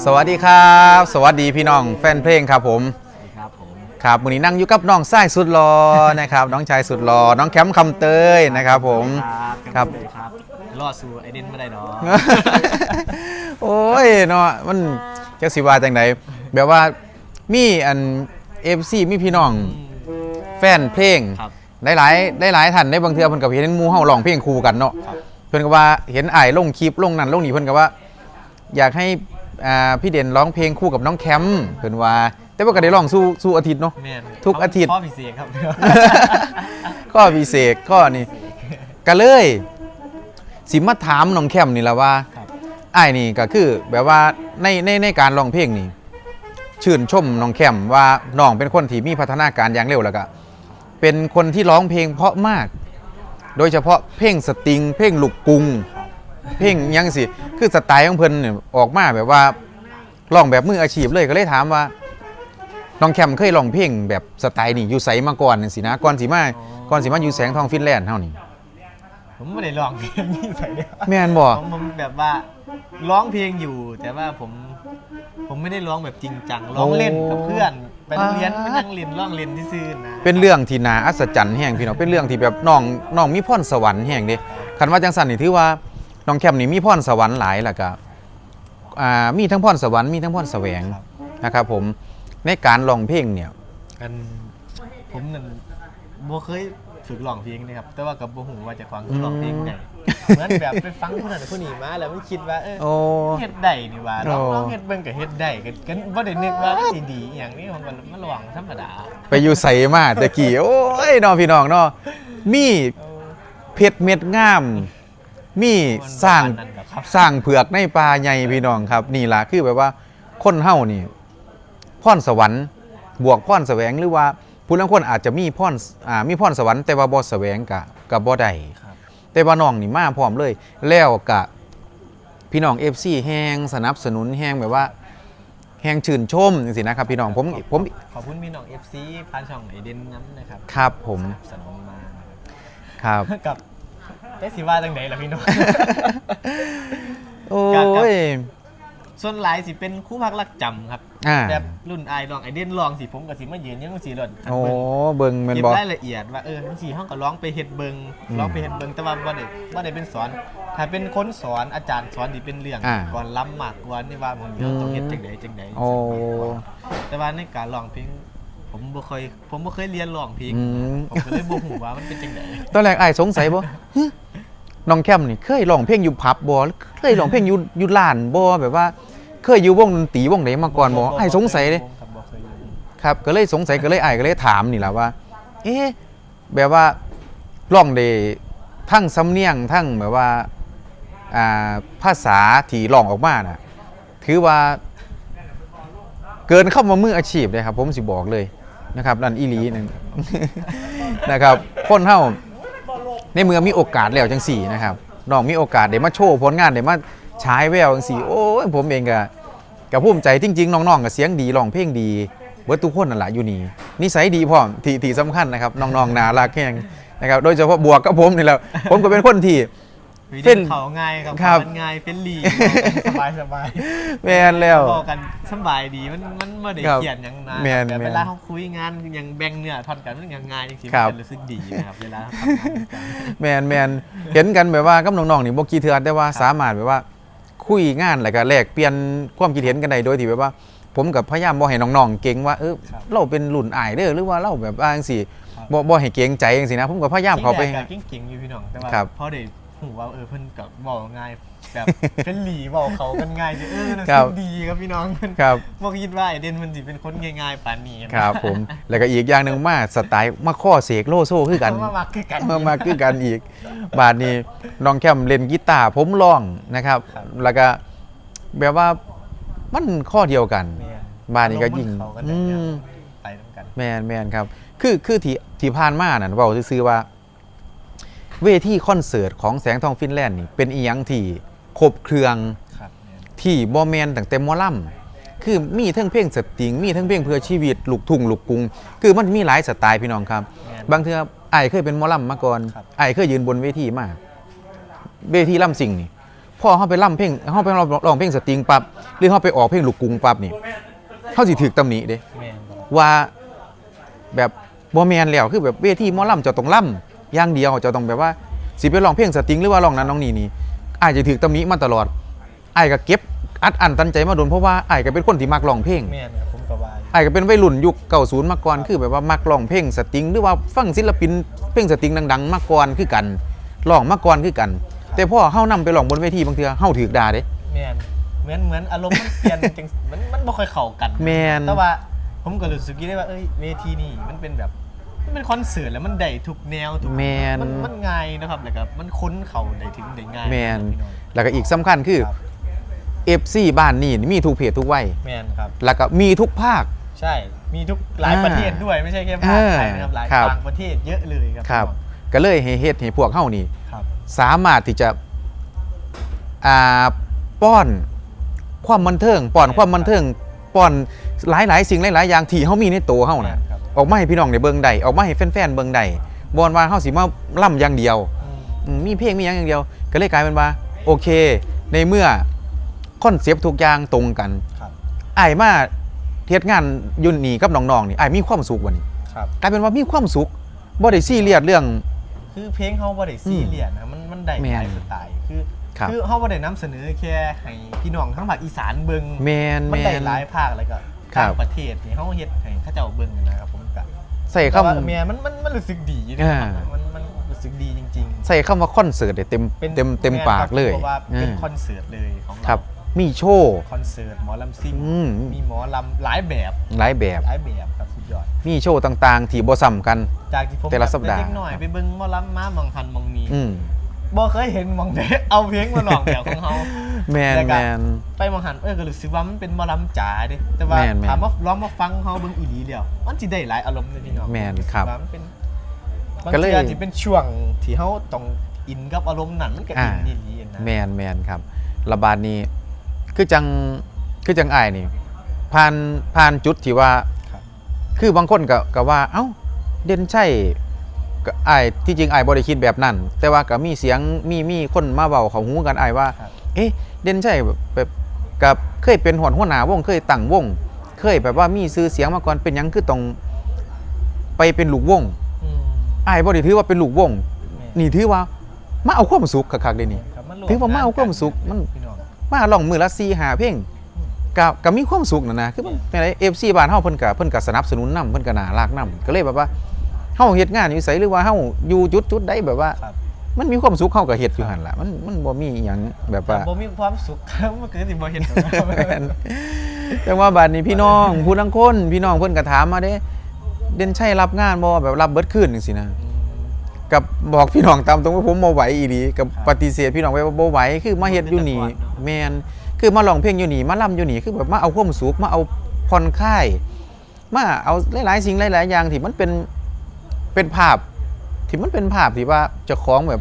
สวัสดีครับ สวัสดีพี่น้องแฟนเพลงครับผมครับผมครับวันนี้นั่งอยู่กับน้องชายสุดหลอนะครับ น้องชายสุดหลอน้องแคมป์คำเตยนะครับผมครับครับครับรอดสู่ไอเดนไม่ได้เนาะโอ้ยเนาะมันจักสิว่าจังไดแบบว่ามีอันเอฟซีมีพี่น้องแฟนเพลงครับหลายๆหลายๆท่านในบางเทื่อเพิ่นก็เห็นหมู่เฮาร้องเพลงคู่กันเนาะครับเพิ่นก็ว่าเห็นอ้ายลงคลิปลงนั่นลงนี่เพิ่นก็ว่า อยากให้ อ่าพี่เด่นร้องเพลงคู่กับน้องแคมเพิ่นว่า แต่ว่าก็ได้ร้องสู้สู้อาทิตย์เนาะ แมนทุกอาทิตย์ ข้อพิเศษครับก็พิเศษก็นี่ก็เลย สิมาถามน้องแคมนี่แหละว่าครับอ้ายนี่ก็คือแบบว่าในในในการร้องเพลงนี่ชื่นชมน้องแคมว่าน้องเป็นคนที่มีพัฒนาการอย่างเร็วแล้วก็เป็นคนที่ร้องเพลงเพราะมาก โดยเฉพาะเพลงสตริง เพลงลูกกรุง เพลงหยังสิคือสไตล์ของเพิ่นเนี่ยออกมาแบบว่าร้องแบบมืออาชีพเลยก็เลยถามว่าน้องแคมเคยร้องเพลงแบบสไตล์นี่อยู่ไสมาก่อนจังสินะก่อนสิมาก่อนสิมาอยู่แสงทองฟินแลนด์เท่านี้ผมไม่ได้ร้องเพลงนี่ใส่เนี่ยแม่นบ่ผมผมแบบว่าร้องเพลงอยู่ แต่ว่าผมผมไม่ได้ร้องแบบจริงจังร้องเล่นกับเพื่อนไปโรงเรียนไปนั่งเรียนร้องเรียนที่ซื่อๆนะเป็นเรื่องที่น่าอัศจรรย์แห่งพี่น้องเป็นเรื่องที่แบบน้องน้องมีพรสวรรค์แห่งเด้คันว่าจังสันนี่ถือว่า น้องแคมนี่มีพรสวรรค์หลายแล้วก็อ่ามีทั้งพรสวรรค์มีทั้งพรแสวงครับนะครับผมในการร้องเพลงเนี่ยอันผมนั่นบ่เคยฝึกร้องเพลงนะครับ แต่ว่ากับบ่หูว่าจะฟังคือร้องเพลงได้เหมือนแบบไปฟังผู้นั้นผู้นี้มาแล้วมันคิดว่าเออโอ้เฮ็ดได้นี่ว่าร้องโอ้ร้องเฮ็ดเบิ่งก็เฮ็ดได้ก็ก็บ่ได้นึกว่ามันสิดีอหย่างนี้มันก็มันระวังธรรมดา ไปอยู่ใสมาตะกี้โอ้ยน้องพี่น้องเนาะมีเออเพชรเม็ดงาม มีสร้างมันบ่ปานนั้นหรอกครับ สร้างเผือกในป่าใหญ่พี่น้องครับ นี่ล่ะคือแบบว่าคนเฮานี่พรสวรรค์ บวกพรแสวงหรือว่าผู้ลางคนอาจจะมีพรอ่ามีพรสวรรค์แต่ว่าบ่แสวงกะกับบ่ได้ ครับแต่ว่าน้องนี่มาพร้อมเลย แล้วกะพี่น้อง FC แฮงสนับสนุนแฮงแบบว่าแฮงชื่นชมจังซี่นะครับ พี่น้องผมผมขอบคุณพี่น้อง FC ผ่านช่องไอเดนน้ำนะครับครับผมสนับสนุนมาครับ กับ ได้สิว่าจังไดล่ะพี่น้อง โอ้ครับครับยส่วนหลายสิเป็นคู่พักรักจำครับอ่า แบบรุ่นไอายลองไอเดนลองสิผมกับสิมายืนยังสิหล่นโอ้เบิ่งแม่นเก็บบ่รายละเอียดว่าเออทั้งสี่ห้องก็ร้องไปเฮ็ดเบิงอืมร้องไปเฮ็ดเบิงแต่ว่าบ่ได้บ่ได้เป็นสอน ถ้าเป็นคนสอนอาจารย์สอนที่เป็นเรื่องอ่าก่อนล้ำมากกว่านี่ว่ามึงเดี๋ยวต้องเฮ็ดจังไดจังไดโอ้แต่ว่าในการร้องเพลงผมบ่เคยผมบ่เคยเรียนร้องเพลงอืมผมก็เลยบ่ฮู้ว่ามันเป็นจังได ตอนแรกไอ้ายสงสัยบ่ฮะ น้องแคมนี่เคยร้องเพลงอยู่ผับบ่หรือเคยร้องเพลงอยู่อยู่ร้านบ่แบบว่า เคยอยู่วงดนตรีวงไหนมาก่อนบ่ไอ้ายสงสัยเลยครับบ่เคยอยู่ครับก็เลยสงสัยก็เลยไอ้ายก็เลยถามนี่แหละว่า เอ๊ะแบบว่าร้องได้ทั้งสำเนียงทั้งแบบว่าอ่าภาษาที่ร้องออกมาน่ะ ถือว่าเกินเข้ามามืออาชีพเลยครับ ผมสิบอกเลยนะครับนั่นอีหลีนึงนะครับคนเฮา ในเมื่อมีโอกาสแล้วจังสี่นะครับน้องมีโอกาสเดี๋ยวมาโชว์ผลงานเดี๋ยวมาใช้แววจังสี่โอ้ยผมเองก็ก็ภูมิใจจริง ๆ น้องๆกับเสียงดีร้องเพลงดีเบิดทุกคนนั่นแหละอยู่นี่นิสัยดีพร้อมที่ที่สำคัญนะครับน้องๆน่ารักแห้งนะครับโดยเฉพาะบวกกับผมนี่แหละผมก็เป็นคนที่ เส้ธีนเขาง่ายครับครับมันง่ายเป็นหลีสบายสบายแมนแล้วบอกกันสบายดีมันมันไม่ได้ครับเขียนหยังนะแม่นแต่แม่นเวลาเขาคุยงานยังแบ่งเนื้อทอนกันมันยังง่ายจริงๆครัมับนจะรู้สึกดีนะครับเวลาเขาทำงานด้วยกันแมนแมนเห็นกันแบบว่ากับน้องๆนี่บ่กี่เทื่อได้ว่าสามารถแบบว่า คุยงานแล้วก็แลกเปลี่ยนความคิดเห็นกันได้โดยที่แบบว่า ผมกับพยายามบ่ให้น้องๆเก่งว่าเออครับเราเป็นรุ่นอายเด้อหรือว่าเราแบบว่าจังซี่ครับบ่บ่ให้เกรงใจจังซี่นะผมก็พยายามเขาไปที่แรกก็เก่งๆอยู่พี่น้องแต่ว่าครับพอได้ หูว่าเออเพิ่นกับบอกง่ายแบบเป็นหลีบอกเขากันง่ายจะเออรู้ครัสึบกดีครับพี่น้องเพิ่นครับ บ่คิดว่าไอเดนมันสิเป็นคนง่ายๆปานนี้นะครับ ผม แล้วก็อีกอย่างหนึงมาสไตล์มาข้อเสกโลโซคือกัน มามักคือกัน เมื่อมาคือกันอีก บาทนี้น้องแคมเล่นกีตาร์ผมร้องนะครับ ครับ แล้วก็แบบว่ามันข้อเดียวกัน เนี่ยบ้านนี้ก็ยิ่งอารมณ์มันเข้ากันได้เนี่ยอืมไปด้วยกัน แมนแมนครับ คือคือที่ที่ผ่านมานั่นเว่าซื้อๆว่า เวทีคอนเสิร์ตของแสงทองฟินแลนด์นี่เป็นอีหยังที่ครบเครื่องครับเนี่ยที่บอแมนตั้งแต่หมอลำคือมีทั้งเพลงสตริง มีทั้งเพลงเพื่อชีวิตลูกทุ่งลูกกรุง คือมันมีหลายสไตล์พี่น้องครับ แม่น บางเทื่อไอ้ายเคยเป็นหมอลำมาก่อนครับ ไอ้ายเคยยืนบนเวทีมาเวทีลำสิ่งนี่พอเฮาไปล่ำเพลงเฮาไปร้องร้องเพลงสตริงปั๊บหรือเฮาไปออกเพลงลูกกรุงปั๊บนี่เฮาสิถูกตำหนิเด้ แม่นครับว่าแบบบ่แม่นแล้วคือแบบเวทีหมอลำเจะต้องล่ำ อย่างเดียวเจะต้องแบบว่าสิไปร้องเพลงสตริงหรือว่าร้องนั้นน้องนี่นี่อ้ายจะถูกตำหนิมาตลอดอ้ายก็เก็บอัดอั้นตันใจมาโดนเพราะว่าอ้ายก็เป็นคนที่มักร้องเพลงแม่นครับผมก็ว่าอยู่ไอ้ก็เป็นวัยรุ่นยุคเก่าศูนย์มาก่อนคือแบบว่ามักร้องเพลงสตริงหรือว่าฟังศิลปินเพลงสตริงดัง ๆ มาก่อนคือกันร้องมาก่อนคือกัน แต่พอเฮานำไปร้องบนเวทีบางเทื่อเฮาถูกด่าเด้แม่นเหมือนเหมือนอารมณ์มันเปลี่ยนจังมันมันบ่ค่อยเข้ากันแม่นแต่ว่าผมก็รู้สึกได้ว่าเอ้ยเวทีนี่มันเป็นแบบ มันเป็นคอนเสิร์ตแล้วมันได้ทุกแนวทุกแม่นมันมันง่ายนะครับแล้วก็มันค้นเข้าได้ถึงได้ง่ายแม่นพี่น้องแล้วก็อีกสำคัญคือครับ FC บ้านนี่มีทุกเพศทุกวัยแม่นครับ แล้วก็มีทุกภาค ใช่ มีทุกหลายอ่าประเทศด้วยไม่ใช่แค่ภาคไทยนะครับหลายครับ ต่างประเทศเยอะเลยครับครับ ก็เลยให้เฮ็ดให้พวกเฮานี่ ครับ สามารถที่จะอ่าป้อนความบันเทิงป้อนความบันเทิงป้อนหลายๆ สิ่งหลายๆอย่างที่เฮามีในตัวเฮาน่ะครับ ออกมาให้พี่น้องได้เบิ่งได้ออกมาให้แฟนๆเบิ่งได้บอนว่าเฮาสิมาล่ำอย่างเดียวอืมอืมมีเพลงมีหยังอย่างเดียว ก็เลยกลายเป็นว่า โอเค ในเมื่อคอนเซปต์ทุกอย่างตรงกันครับอ้ายมาเฮ็ดงานอยุ่นนี่กับน้องๆนี่อ้ายมีความสุขวันนี้ครับกลายเป็นว่ามีความสุขบ่ได้ซีเรียสเรื่อง คือเพลงเขาบ่ได้ซีเรียสนะมันมันได้แม่นหลายสไตล์คือครับคือเขาบ่ได้นำเสนอแค่ให้พี่น้องทั้งภาคอีสานเบิ่งแมนมันแมได้นหลายภาคแล้วก็ครับ ต่างประเทศที่เขาเฮ็ดให้เขาเจ้าเบิ่งนะครับผมก็ใส่แต่ว่าคำแม่มันมันมันรู้สึกดีนะอ่ามันมันรู้สึกดีจริงใส่คำว่าคอนเสิร์ตเนี่ยเต็มๆเป็นเต็มเต็มแนปากเลยเพราะว่าเป็นอ่าคอนเสิร์ตเลยของเราครับมีโชว์คอนเสิร์ตหมอลำซิ่งอืมมีหมอลำหลายแบบหลายแบบหลายแบบครับสุดยอดมีโชว์ต่างๆ ที่บ่ซ้ำกัน จากที่ผมแต่ละสัปดาห์เล็กๆหน่อยไปเบิ่งหมอลำมามองหันมองนี้อืมบ่เคยเห็นมองเดเอาเพลงมาลองแบบของเขา แมนแล้วก็แมน ไปมองหันเออก็รู้สึกว่ามันเป็นหมอลำจ๋าเด้แต่ว่าแม่นแม่นถามว่าร้องมาฟังเขาเบิ่งอีหลีเดียวมันสิได้หลายอารมณ์เลยพี่น้องแม่นสึกครับว่ามันเป็นบางก็เลยทีอาจจะเป็นช่วงที่เขาต้องอินกับอารมณ์นั้นมันก็อินอ่านี่ลีนะแมนแมนครับระบาดนี้ คือจังคือจังอายนี่ผ่านผ่านจุดที่ว่า ครับคือบางคนก็ก็ว่า เอ้า เด่นใช่ ก็อายที่จริงอายบ่ได้คิดแบบนั้น แต่ว่าก็มีเสียงมีมีคนมาเว้าเขาหูกันอายว่า ครับ เอ๊ะเด่นใช่แบบแบบกับเคยเป็นหัวหัวหน้าวงเคยตั้งวง เคยแบบว่ามีซื้อเสียงมาก่อนเป็นหยังคือต้องไปเป็นลูกวงอืมอายบ่ได้ถือว่าเป็นลูกวงแม่นนี่ถือว่ามาเอาความสุขคักๆเด้นี่ ครับนรวถือว่ามาเอาความสุขมัน พี่น้อง มาลองมือละ4 5เพลงก็ก็มีความสุขนั่นนะคือมันเป็นไร FC บ้านเฮาเพิ่นก็เพิ่นก็สนับสนุนนํเพิ่นก็น่ารักนํก็เลยแบบว่าเฮาเฮ็ดงานอยู่ไสหรือว่าเฮาอยู่จุดจุดใดแบบว่า ครับ มันมีความสุขเฮาก็เฮ็ดอยู่หั่นล่ะมันมันบ่มีหยังแบบว่า บ่มีความสุขครับมันคือสิบ่เห็นหรอกครับแม่นแต่ว่าบัดนี้พี่น้องผู้ลังคนพี่น้องเพิ่นก็ถามมาเด้ เด่นชัยรับงานบ่แบบรับเบิดคืนจังซี่นะอืมกับบอกพี่น้องตามตรงว่าผมบ่ไหวอีหลีกับครับปฏิเสธพี่น้องไปว่าบ่ไหวคือมาเฮ็ดอยู่นี่เป็นแต่ก่อนเนอะ แม่นคือมาร้องเพลงอยู่นี่มาล่ำอยู่นี่คือแบบมาเอาความสุขมาเอาผ่อนคลายมาเอาหลายๆสิ่งหลายๆอย่างที่มันเป็น เป็นภาพที่มันเป็นภาพที่ว่าเจ้าของแบบ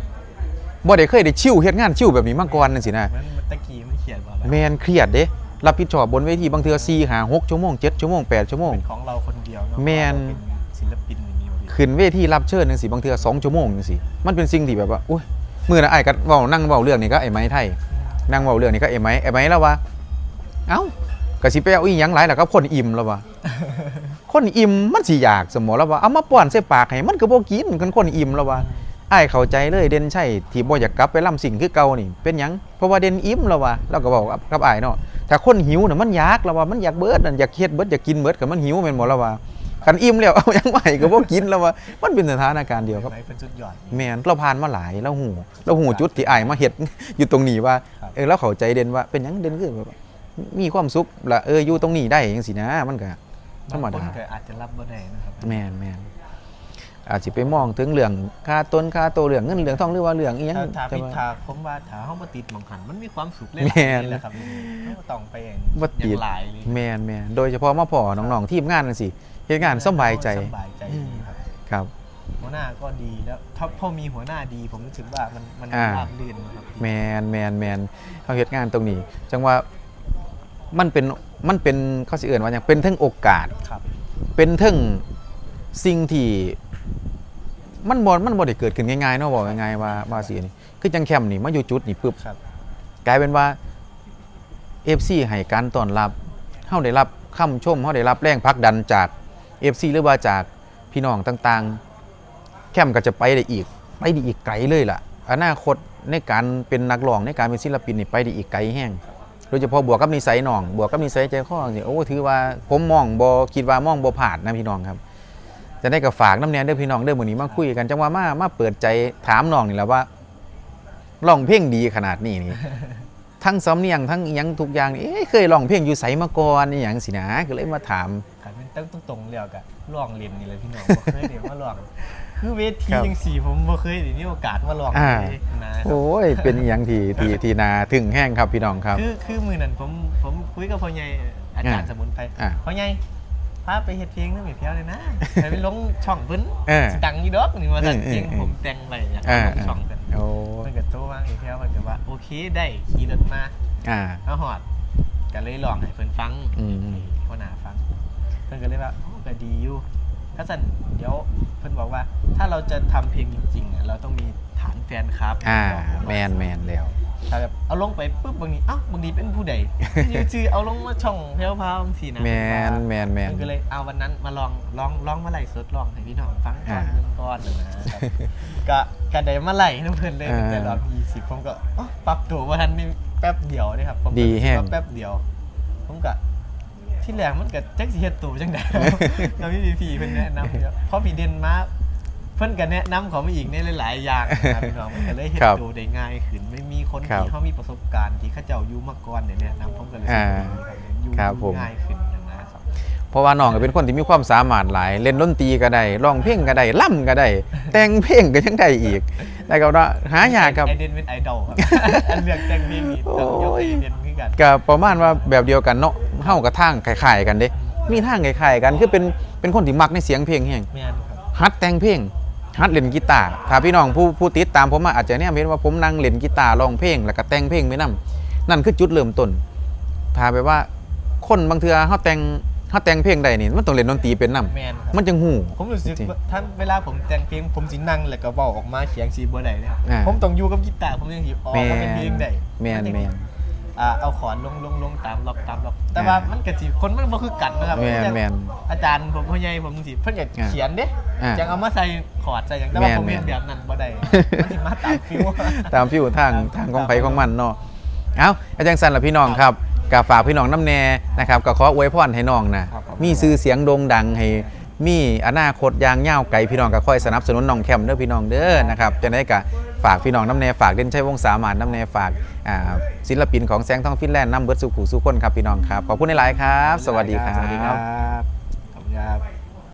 บ่ได้เคยได้ชิวเฮ็ดงานชิวแบบนี้มาก่อนนั่นสินะเหมือนตะกี้มันเขียนว่าแบบแมนเครียดเด้รับผิดชอบบนเวทีบางเทือ4 5 6ชั่วโมง7ชั่วโมง8ชั่วโมงเป็นของเราคนเดียวเนาะแม่นเราเป็นศิลปินอย่างนี้วะพี่ขึ้นเวทีรับเชิญจังซี่บางเทือ2ชั่วโมงจังซี่มันเป็นสิ่งที่แบบว่าอุ้ยมื้อน่ะอ้ายก็เว้านั่งเว้าเรื่องนี้ก็ไอ้ไม้ไทยนั่งเว้าเรื่องนี้ก็ไอ้ไม้ไอ้ไม้แล้วว่าเอ้าก็สิไปเอาอีหยังหลายล่ะครับคนอิ่มแล้วว่า คนอิ่มมันสิอยากสมอแล้วว่าเอามาป้อนใส่ปากให้มันก็บ่กินกันคนอิ่มแล้วว่าอ้ายเข้าใจเลยเด่นใช่ที่บ่อยากกลับไปล่ำสิ่งคือเก่านี่ เป็นหยังเพราะว่าเด่นอิ่มแล้วว่าเราก็บอกกับกับอ้ายเนาะถ้าคนหิวน่ะมันอยากแล้วว่ามันอยากเบิดนั่นอยากเฮ็ดเบิดอยากกินเบิดก็มันหิวแม่นบ่แล้วว่าคันอิ่มแล้วเอาหยังไว้ก็บ่กินแล้วว่ามันเป็นสถานการณ์เดียวครับไหนเป็นสุดยอดแม่นเราผ่านมาหลายเราหูเราหูจุดที่อ้ายมาเฮ็ดอยู่ตรงนี้ว่าครับเออเราเข้าใจเด่นว่าเป็นหยังเด่นคือแบบว่ามีความสุขละเอออยู่ตรงนี้ได้จังซี่นะมันก็ ธรรมดาบงคนก็อาจจะรับบ่ได้นะครับแม่นแม่นอาจสิไปมองถึงเรื่องค่าต้นค่าโตวเรื่องเงินเรื่องทองหรือว่าเรื่องอีหยังถ้าถ้าแต่พิว่าธาผมว่าถ้าเฮาบ่ติดหมองหันมันมีความสุขเลยแม่นแหละครับเฮาบ่ต้องไปเองบ่ติดอย่างหลายเลยแม่นแม่นโดยเฉพาะมาพ่อน้องๆทีมงานจังซี่เฮ็ดงานสำบายใจสบายใจดีครับครับ หัวหน้าก็ดีแล้วถ้าพอมีหัวหน้าดีผมรู้สึกว่ามันมันอ่าราบรื่นครับพี่แมนแมนแมนเขาเฮ็ดงานตรงนี้ จังว่ามันเป็น มันเป็นเขาสิเอื่นว่าอย่างเป็นเทั้งโอกาส ครับ เป็นเทั้งสิ่งที่ มันบ่มันบ่ได้เกิดขึ้นง่ายๆเนาะบอกง่ายๆว่าว่าสินี่คือจังแคมป์นี่มาอยู่จุดนี่ปึ๊บครับ กลายเป็นว่า FC ให้การต้อนรับเฮาได้รับคำชมเฮาได้รับแรงผลักดันจาก FC หรือว่าจากพี่น้องต่างๆ แคมก็จะไปได้อีก ไปได้อีกไกลเลยล่ะอนาคตในการเป็นนักร้องในการเป็นศิลปินนี่ไปได้อีกไกลแห้ง โดยเฉพาะบวกกับนิสัยน้องบวกกับนิสัยใจคอนี่โอ้ถือว่าผมมองบ่คิดว่ามองบ่ผ่านนะพี่น้องครับ จะได้กับฝากน้ำแนนเด้อพี่น้องเด้อมื้อนี้มาคุยกันจังว่ามามาเปิดใจถามน้องนี่แหละว่าร้องเพลงดีขนาดนี้นี่ทั้งสำเนียงทั้งอิหยังทุกอย่างนี่เอ๊ะเคยร้องเพลงอยู่ไสมาก่อนอหยังสินะก็เลยมาถามขันเป็นตั้งตรงๆเรียวกะลองเรียนนี่เลยพี่น้องบ่เคยเดี๋ยวมาลอง คือเวทีครับยังสี่ผมบ่เคยได้มีโอกาสมาลองอ่า เลยนะครับ โอ้ยเป็นอหย่างที่ที่ที่นาถึงแห้งครับพี่น้องครับ คือคือมือนั้นผมผมคุยกับพ่อใหญ่อาจารย์อ่าสมุนไพรอ่าพ่อใหญ่พาไปเฮ็ดเพลงนึงมีเพียวเลยนะ ไปไปลงช่องเพิ่นเออสิดังอยู่ดอกนี่ว่าซั่นเออเออเพลงเออผมแต่งไว้อยากอ่า ลงช่องเพิ่นโอ้เพิ่นก็โทรมามีเพียวเพิ่นก็ว่าโอเคได้ขี่รถมาอ่า เอาฮอดก็เลยลองให้เพิ่นฟังอืม ให้หัวหน้าฟัง เพิ่นก็เลยว่าโอ้ก็ดีอยู่ ถ้าสั่นเดี๋ยวเพิ่นบอกว่า ถ้าเราจะทำเพลงจริงๆอะเราต้องมีฐานแฟนคลับอ่าแมนแมนแล้ว ถ้าแบบเอาลงไปปุ๊บบางทีเอ้าบางทีเป็นผู้ใดอยู่ชื่อเอาลงมาช่องแพรวพราวบางทีนะแมนแมนแมนเพิ่นก็เลยเอาวันนั้นมาลองลองลองมาไล่สดลองให้พี่น้องฟังก่อนอ่า หนึงก่อนนะครับก็ก็ได้มาไล่น้ำเพิ่นเลยอ่าแต่รอบ20ผมก็อ๋อปรับตัวว่าทันนี่แป๊บเดียวนี่ครับผมก็ดีรู้สึกแห้ง ว่าแป๊บเดียว ผมก็ ที่แรกมันก็จักสิเฮ็ดตัวจังได๋แล้วพี่พีพีเพิ่นแนะนำเยอะเพราะพี่เด่นมาเพิ่นก็แนะนำเขามาอีกในหลายๆอย่างนะครับพี่น้องมันก็เลยเฮ็ดครับตัวได้ง่ายขึ้นไม่มีคนครับที่เขามีประสบการณ์ที่เขาเจ้าอยู่มาก่อนเนี่ยแนะนำผมก็เลยอ่าอยู่ครับผมง่ายขึ้นนะครับเพราะว่าน้องก็เป็นคนที่มีความสามารถหลาย เล่นดนตรีก็ได้ร้องเพลงก็ได้ล่ำก็ได้แต่งเพลงก็ยังได้อีกแต่ก็ว่าหายากครับไอเดนเป็นไอดอลครับอันเลือกแต่งเพลงนี่ต้องยกโอ้ไอยเดนขึ้น กันก็ประมาณว่าแบบเดียวกันเนาะเฮากับทางคล้ายๆกันเด้ มีทางคล้ายๆกันคือเป็นเป็นคนที่มักในเสียงเพลงแฮงแม่นครับฮัดแต่งเพลงฮัดเล่นกีตาร์ถ้าพี่น้องผู้ผู้ติดตามผมมาอาจจะเนี่ยเห็นว่าผมนั่งเล่นกีตาร์ร้องเพลงแล้วก็แต่งเพลงไปนํนั่นคือจุดเริ่มต้นถ้าไปว่าคนบางเทื่อเฮาแต่งเฮาแต่งเพลงได้นี่มันต้องเล่นดนตรีเป็นนํแม่นครับมันจังหู้ ผมรู้สึกจริงว่าท่านเวลาผมแต่งเพลงผมสินั่งแล้วก็เว้าออกมาเสียงสีบ่ได้เลยครับอ่าผมต้องอยู่กับกีตาร์ผมยังสิออกมาเป็นเพลงได้แมนแมน อ่าเอาขอนลงลงลงตามล็อกตามล็อกแต่ว่าอ่ามัมันก็สิคนมันบ่คือกันนะครับแม่นอย่างแม่นอาจารย์ผมพ่อใหญ่ผมสิเพิ่นก็อ่าเขียนเด้อ่าจังเอามาใส่ขอร์ดใส่หยังแต่ว่าแม่นผมเรียนแม่นแบบนั้นบ่ได้มันสิมาตามฟิวตามฟิวทางทางของไผของมันเนาะเอาอาจารย์สันล่ะพี่น้องครับกับฝากพี่น้องน้ำแน่นะครับก็ขออวยพรให้น้องนะครับผมมีชื่อเสียงโด่งดังให้มีอนาคตอยางยาวไกลพี่น้องก็ค่อยสนับสนุนน้องแคมเด้อพี่น้องเด้อนะครับจะได้กะ ฝากพี่น้องน้ำเน่ฝากเด่นชัยวงสามานน้ำเน่ฝากศิลปินของแสงท้องฟินแลนด์น้ำเบิร์ดสุขูสุขคนครับพี่น้องครับ ขอบคุณในหลายครับ สวัสดีครับ ขอบคุณครับ